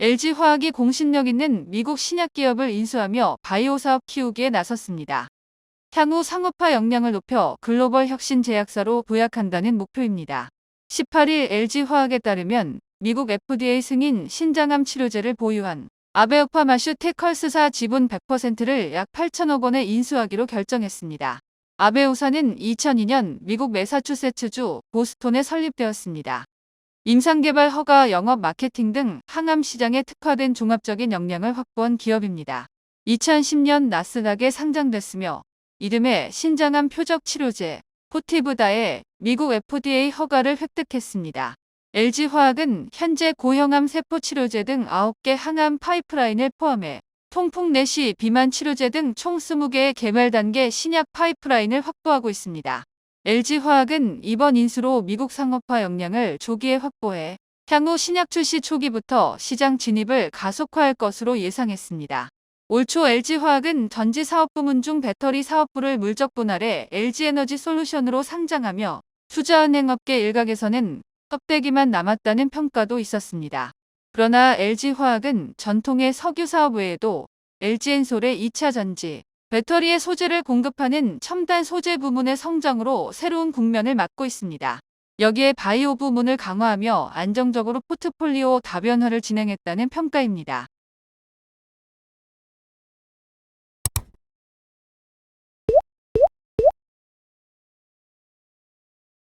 LG화학이 공신력 있는 미국 신약 기업을 인수하며 바이오 사업 키우기에 나섰습니다. 향후 상업화 역량을 높여 글로벌 혁신 제약사로 도약한다는 목표입니다. 18일 LG화학에 따르면 미국 FDA 승인 신장암 치료제를 보유한 아베오파 마슈 테컬스사 지분 100%를 약 8천억 원에 인수하기로 결정했습니다. 아베오사는 2002년 미국 매사추세츠주 보스톤에 설립되었습니다. 임상개발 허가 영업 마케팅 등 항암 시장에 특화된 종합적인 역량을 확보한 기업입니다. 2010년 나스닥에 상장됐으며 이듬해 신장암 표적 치료제 포티브다에 미국 FDA 허가를 획득했습니다. LG화학은 현재 고형암 세포 치료제 등 9개 항암 파이프라인을 포함해 통풍 내시 비만 치료제 등 총 20개의 개발 단계 신약 파이프라인을 확보하고 있습니다. LG화학은 이번 인수로 미국 상업화 역량을 조기에 확보해 향후 신약 출시 초기부터 시장 진입을 가속화할 것으로 예상했습니다. 올 초 LG화학은 전지 사업 부문 중 배터리 사업부를 물적 분할해 LG에너지 솔루션으로 상장하며 투자은행 업계 일각에서는 껍데기만 남았다는 평가도 있었습니다. 그러나 LG화학은 전통의 석유 사업 외에도 LG엔솔의 2차 전지, 배터리의 소재를 공급하는 첨단 소재 부문의 성장으로 새로운 국면을 맞고 있습니다. 여기에 바이오 부문을 강화하며 안정적으로 포트폴리오 다변화를 진행했다는 평가입니다.